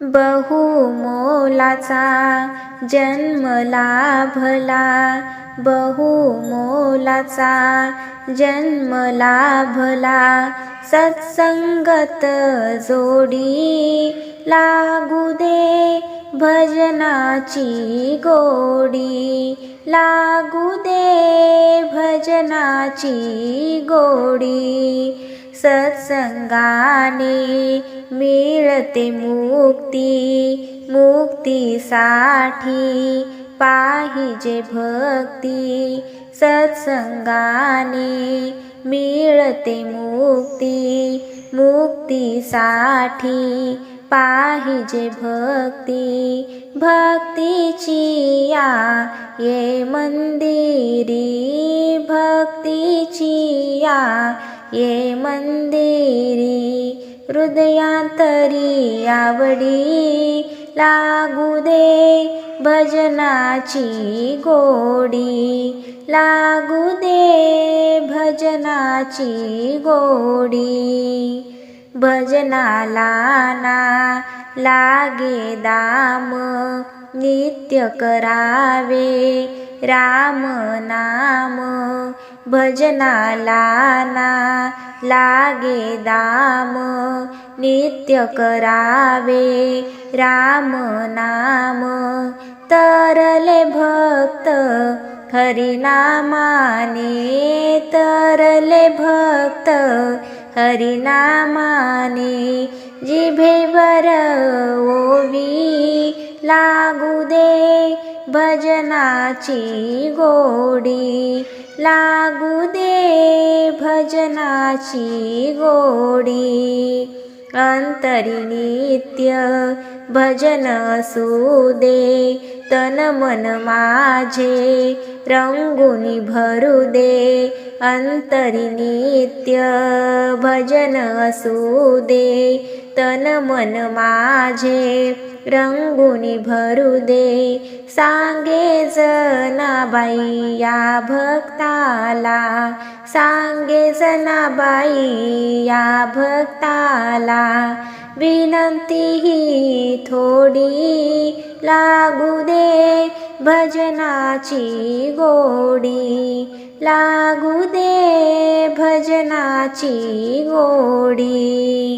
बहुमोलाचा जन्मला भला बहुमोलाचा जन्मला भला सत्संगत जोडी लागू दे भजनाची गोडी. लागू दे भजनाची गोडी. सत्संगाने मिळते मुक्ती मुक्तीसाठी पाहिजे भक्ती. सत्संगाने मिळते मुक्ती मुक्तीसाठी पाहिजे भक्ती. भक्तीची या ये मंदिरी भक्तीची या ये मंदिरी हृदयांतरी आवडी लागू दे भजनाची गोडी लागू दे भजनाची गोडी. भजनाला ना लागे दाम नित्य करावे राम नाम भजनाला ना लागे दाम नित्य करावे राम नाम. तरले भक्त हरिनामाने तरले भक्त हरिनामाने जिभेवर ओवी लागू दे भजनाची गोडी. लागू दे भजनाची गोडी. अंतरी नित्य भजन सुदे तन मन माझे रंगुनी भरू दे. अंतरी नित्य भजन सुदे तन मन माझे रंगुनी भरू दे. सांगे जनाबाई या भक्ताला. सांगे जनाबाई या भक्ताला. विनंती ही थोडी लागू दे. भजनाची गोडी लागू दे. भजनाची गोडी.